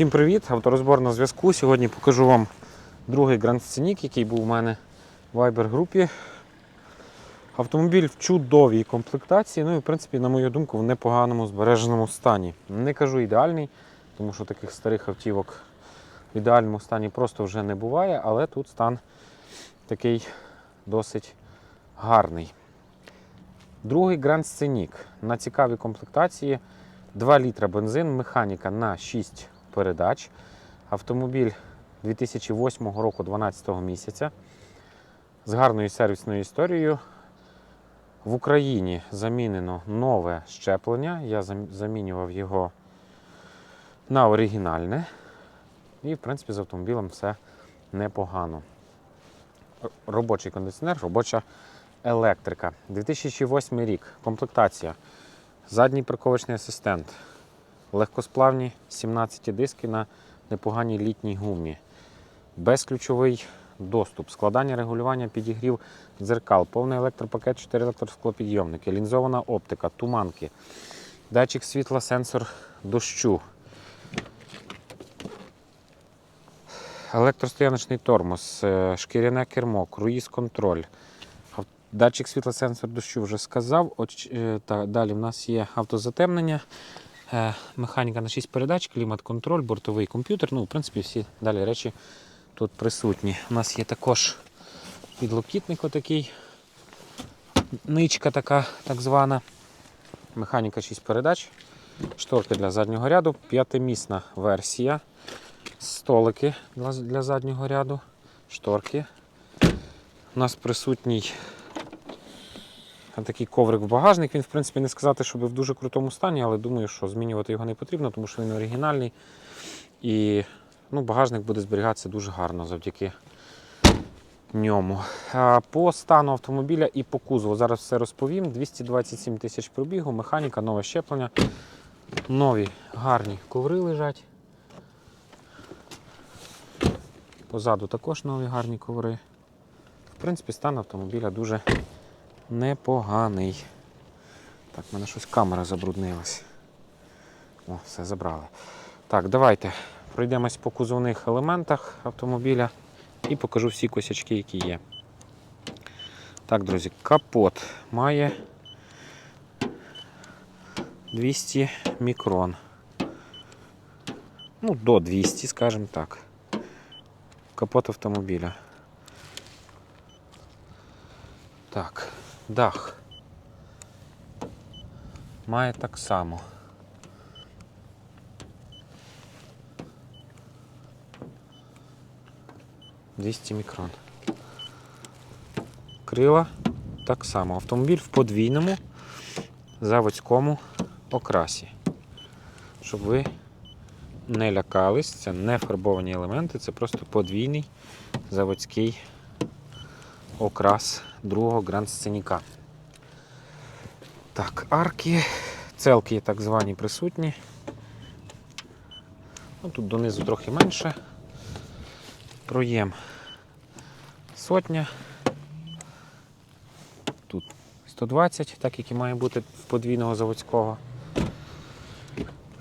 Всім привіт! Авторозбор на зв'язку. Сьогодні покажу вам другий Grand Scenic, який був у мене в Viber групі. Автомобіль в чудовій комплектації, ну і в принципі, на мою думку, в непоганому збереженому стані. Не кажу ідеальний, тому що таких старих автівок в ідеальному стані просто вже не буває, але тут стан такий досить гарний. Другий Grand Scenic на цікавій комплектації. 2 літра бензин, механіка на 6 передач. Автомобіль 2008 року 12 місяця з гарною сервісною історією. В Україні замінено нове щеплення. Я замінював його на оригінальне. І, в принципі, з автомобілем все непогано. Робочий кондиціонер, робоча електрика. 2008 рік. Комплектація. Задній парковочний асистент. Легкосплавні 17 диски на непоганій літній гумі. Безключовий доступ, складання регулювання підігрів дзеркал, повний електропакет, 4 електросклопідйомники, лінзована оптика, туманки, датчик світла, сенсор дощу. Електростояночний тормоз, е, шкіряне кермо, круїз-контроль, датчик світла, сенсор дощу вже сказав. От, е, та, далі в нас є автозатемнення, механіка на 6 передач, клімат-контроль, бортовий комп'ютер. Ну, в принципі, всі далі речі тут присутні. У нас є також підлокітник отакий, ничка така так звана. Механіка 6 передач, шторки для заднього ряду, п'ятимісна версія, столики для, для заднього ряду, шторки. У нас присутній такий коврик в багажник. Він, в принципі, не сказати, щоб в дуже крутому стані, але думаю, що змінювати його не потрібно, тому що він оригінальний. І ну, багажник буде зберігатися дуже гарно завдяки ньому. По стану автомобіля і по кузову зараз все розповім. 227 тисяч пробігу, механіка, нове щеплення. Нові гарні коври лежать. Позаду також нові гарні коври. В принципі, стан автомобіля дуже непоганий. Так, в мене щось камера забруднилась. О, все забрали. Так, давайте пройдемось по кузовних елементах автомобіля і покажу всі косячки, які є. Так, друзі, капот має 200 мікрон. Ну, до 200, скажімо так. Капот автомобіля. Так, дах. Має так само. Двісті мікрон. Крила так само. Автомобіль в подвійному заводському окрасі. Щоб ви не лякались, це не фарбовані елементи, це просто подвійний заводський окрас другого гранд сценіка. Так, арки, целки так звані присутні. Ну, тут донизу трохи менше. Проєм сотня. Тут 120, так як і має бути подвійного заводського.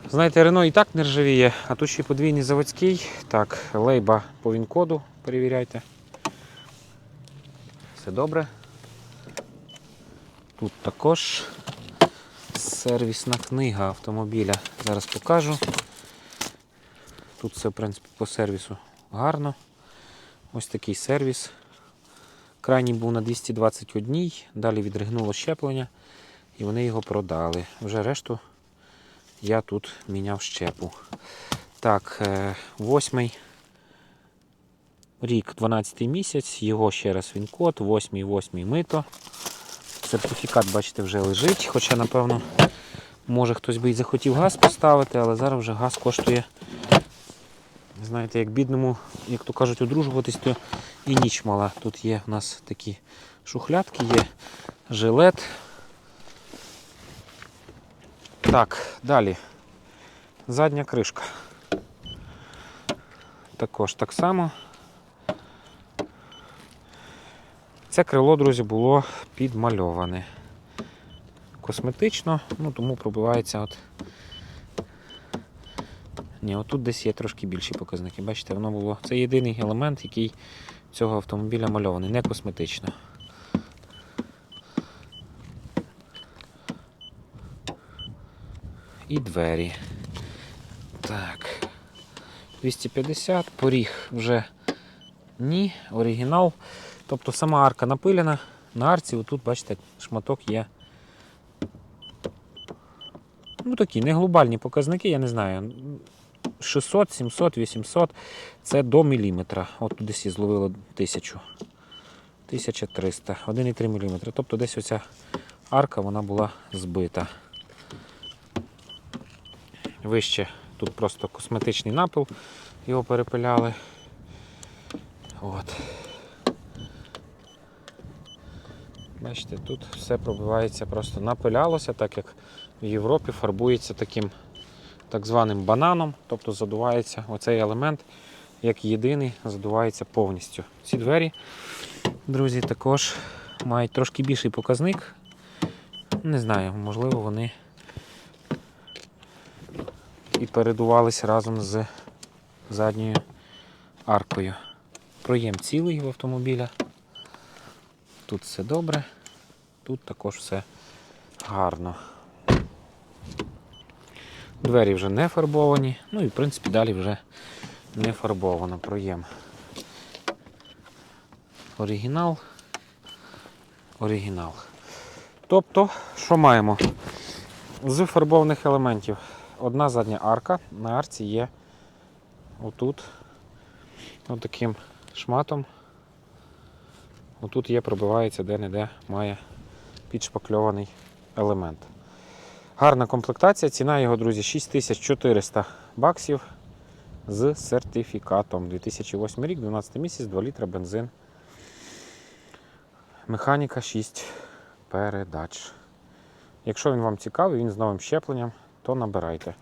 Знаєте, Рено і так не ржавіє, а тут ще й подвійний заводський. Так, лейба по він-коду перевіряйте. Все добре. Тут також сервісна книга автомобіля. Зараз покажу. Тут все, в принципі, по сервісу гарно. Ось такий сервіс. Крайній був на 221, далі відригнуло щеплення і вони його продали. Вже решту я тут міняв щепу. Так, е, восьмий рік, 12 місяць, його ще раз він код, 8 восьмий мито. Сертифікат, бачите, вже лежить, хоча, напевно, може хтось би і захотів газ поставити, але зараз вже газ коштує. Знаєте, як бідному, як то кажуть, одружуватись, то і ніч мала. Тут є у нас такі шухлядки, є жилет. Так, далі. Задня кришка. Також так само. Це крило, друзі, було підмальоване. Косметично, ну тому пробивається от Ні, отут десь є трошки більші показники. Бачите, воно було. Це єдиний елемент, який цього автомобіля мальований, не косметично. І двері. Так. 250, поріг вже ні, оригінал. Тобто сама арка напилена. На арці, отут, бачите, шматок є. Ну такі не глобальні показники, я не знаю. 600, 700, 800 це до міліметра. От тут десь зловило 1000. 1300, 1,3 мм. Тобто десь оця арка вона була збита. Вище тут просто косметичний напил, його перепиляли. От. Бачите, тут все пробивається, просто напилялося, так як в Європі фарбується таким так званим бананом, тобто задувається оцей елемент, як єдиний, задувається повністю. Ці двері, друзі, також мають трошки більший показник. Не знаю, можливо, вони і передувалися разом з задньою аркою. Проєм цілий в автомобіля. Тут все добре, тут також все гарно. Двері вже не фарбовані, ну і в принципі далі вже не фарбовано проєм. Оригінал. Оригінал. Тобто, що маємо? З фарбованих елементів одна задня арка. На арці є отут отаким шматом. Отут є, пробивається де-не-де має підшпакльований елемент. Гарна комплектація, ціна його, друзі, 6400 баксів з сертифікатом. 2008 рік, 12 місяць, 2 літра бензин. Механіка 6 передач. Якщо він вам цікавий, він з новим щепленням, то набирайте.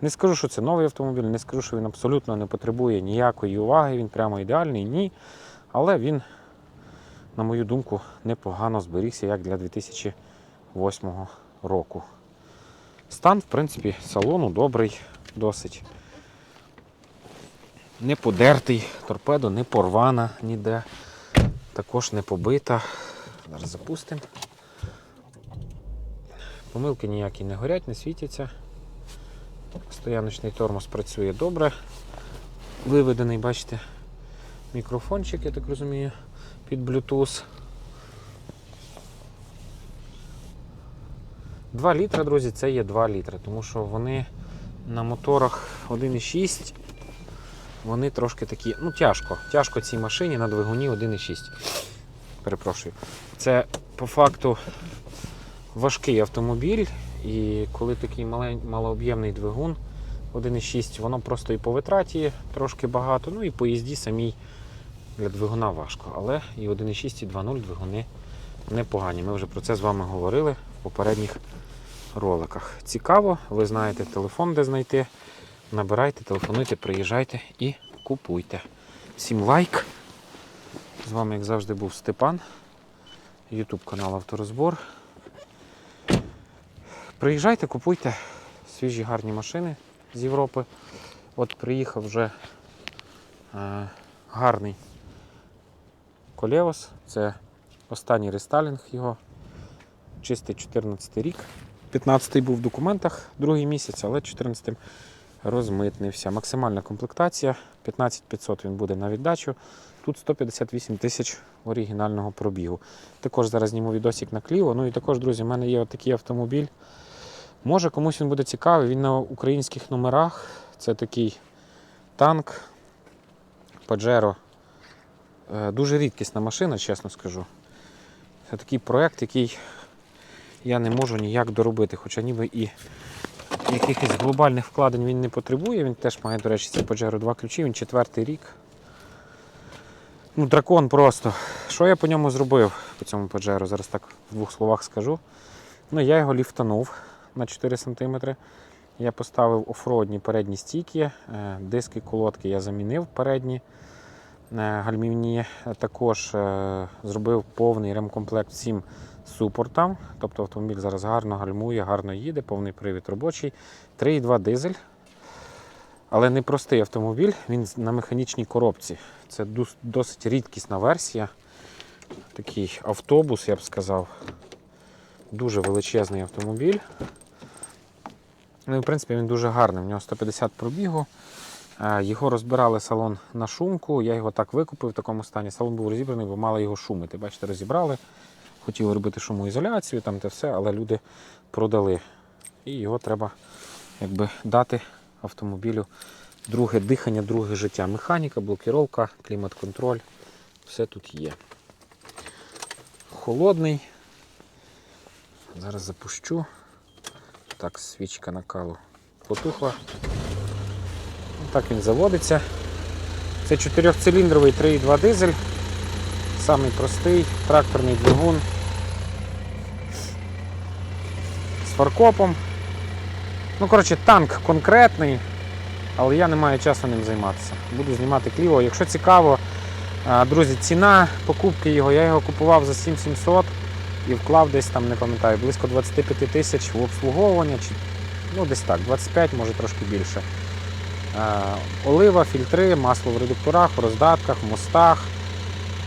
Не скажу, що це новий автомобіль, не скажу, що він абсолютно не потребує ніякої уваги, він прямо ідеальний, ні. Але він, на мою думку, непогано зберігся як для 2008 року. Стан, в принципі, салону добрий, досить. Не подертий, торпедо не порвана ніде, також не побита. Зараз запустимо. Помилки ніякі не горять, не світяться. Стояночний тормоз працює добре. Виведений, бачите, мікрофончик, я так розумію, під Bluetooth. 2 літра, друзі, це є 2 літри, тому що вони на моторах 1,6, вони трошки такі, ну тяжко. Тяжко цій машині на двигуні 1,6. Перепрошую. Це по факту важкий автомобіль, і коли такий малооб'ємний двигун 1,6, воно просто і по витраті трошки багато, ну і по їзді самій для двигуна важко. Але і 1,6 і 2.0 двигуни непогані. Ми вже про це з вами говорили в попередніх роликах. Цікаво, ви знаєте телефон, де знайти. Набирайте, телефонуйте, приїжджайте і купуйте. Всім лайк. З вами, як завжди, був Степан. YouTube канал Авторозбор. Приїжджайте, купуйте свіжі гарні машини з Європи. От приїхав вже е, гарний Колєвос. Це останній рестайлінг його. Чистий 14 рік. 15-й був в документах другий місяць, але 14-м розмитнився. Максимальна комплектація 15500 він буде на віддачу. Тут 158 тисяч оригінального пробігу. Також зараз зніму відосик на Кліо. Ну і також, друзі, в мене є такий автомобіль. Може комусь він буде цікавий, він на українських номерах. Це такий танк Pajero. Е, Дуже рідкісна машина, чесно скажу. Це такий проект, який я не можу ніяк доробити, хоча ніби і якихось глобальних вкладень він не потребує. Він теж має, до речі, це Pajero 2 ключі, він четвертий рік. Ну, дракон просто. Що я по ньому зробив по цьому Pajero? Зараз так в двох словах скажу. Ну, я його ліфтанув на 4 см. Я поставив офродні передні стійки, е, диски колодки я замінив передні гальмівні. Також е, зробив повний ремкомплект всім супортам. Тобто автомобіль зараз гарно гальмує, гарно їде, повний привід робочий. 3,2 дизель. Але не простий автомобіль, він на механічній коробці. Це досить рідкісна версія. Такий автобус, я б сказав. Дуже величезний автомобіль. Ну, в принципі, він дуже гарний. У нього 150 пробігу. Його розбирали салон на шумку. Я його так викупив в такому стані. Салон був розібраний, бо мали його шумити. Бачите, розібрали. Хотіли робити шумоізоляцію, там те все, але люди продали. І його треба якби, дати автомобілю друге дихання, друге життя. Механіка, блокіровка, клімат-контроль. Все тут є. Холодний. Зараз запущу. Так, свічка накалу потухла. Так він заводиться. Це чотирьохциліндровий 3,2 дизель. Самий простий тракторний двигун з фаркопом. Ну, коротше, танк конкретний, але я не маю часу ним займатися. Буду знімати кліво. Якщо цікаво, друзі, ціна покупки його, я його купував за 7700 і вклав десь там, не пам'ятаю, близько 25 тисяч в обслуговування, чи, ну десь так, 25, може трошки більше. А, Олива, фільтри, масло в редукторах, в роздатках, мостах.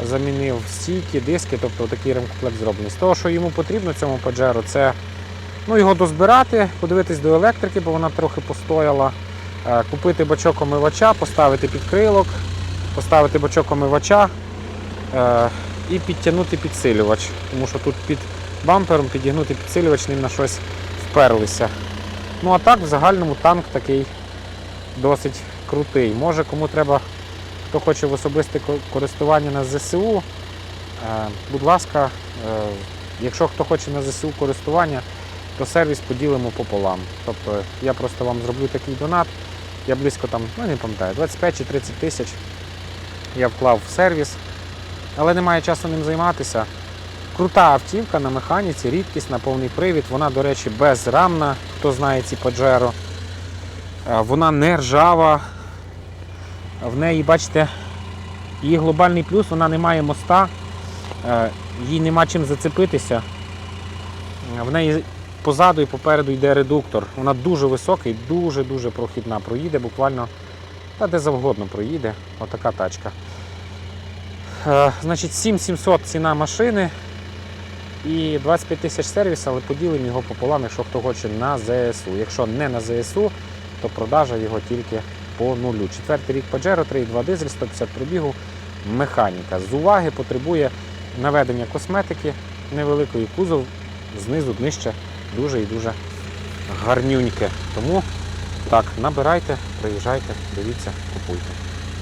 Замінив стійки, диски, тобто такий ремкомплект зроблений. З того, що йому потрібно цьому Pajero, це ну, його дозбирати, подивитись до електрики, бо вона трохи постояла. Е, Купити бачок омивача, поставити підкрилок, поставити бачок омивача е, і підтягнути підсилювач. Тому що тут під бампером підігнути підсилювач ним на щось вперлися. Ну а так, в загальному танк такий досить крутий. Може кому треба, хто хоче в особисте користування на ЗСУ. е, Будь ласка, е, якщо хто хоче на ЗСУ користування, то сервіс поділимо пополам. Тобто я просто вам зроблю такий донат. Я близько там, ну не пам'ятаю, 25 чи 30 тисяч я вклав в сервіс, але немає часу ним займатися. Крута автівка на механіці, рідкісна, повний привід. Вона, до речі, безрамна, хто знає ці Pajero. Е, Вона не ржава. В неї, бачите, її глобальний плюс, вона не має моста, е, їй нема чим зацепитися. В неї позаду і попереду йде редуктор. Вона дуже висока і дуже-дуже прохідна. Проїде буквально та де завгодно проїде. Отака тачка. Е, значить, 7700 ціна машини і 25 тисяч сервіс, але поділимо його пополам, якщо хто хоче на ЗСУ. Якщо не на ЗСУ, то продажа його тільки по нулю. Четвертий рік Pajero, 3,2 дизель, 150 пробігу, механіка. З уваги потребує наведення косметики невеликої кузов, знизу днище дуже і дуже гарнюньке. Тому так, набирайте, приїжджайте, дивіться, купуйте.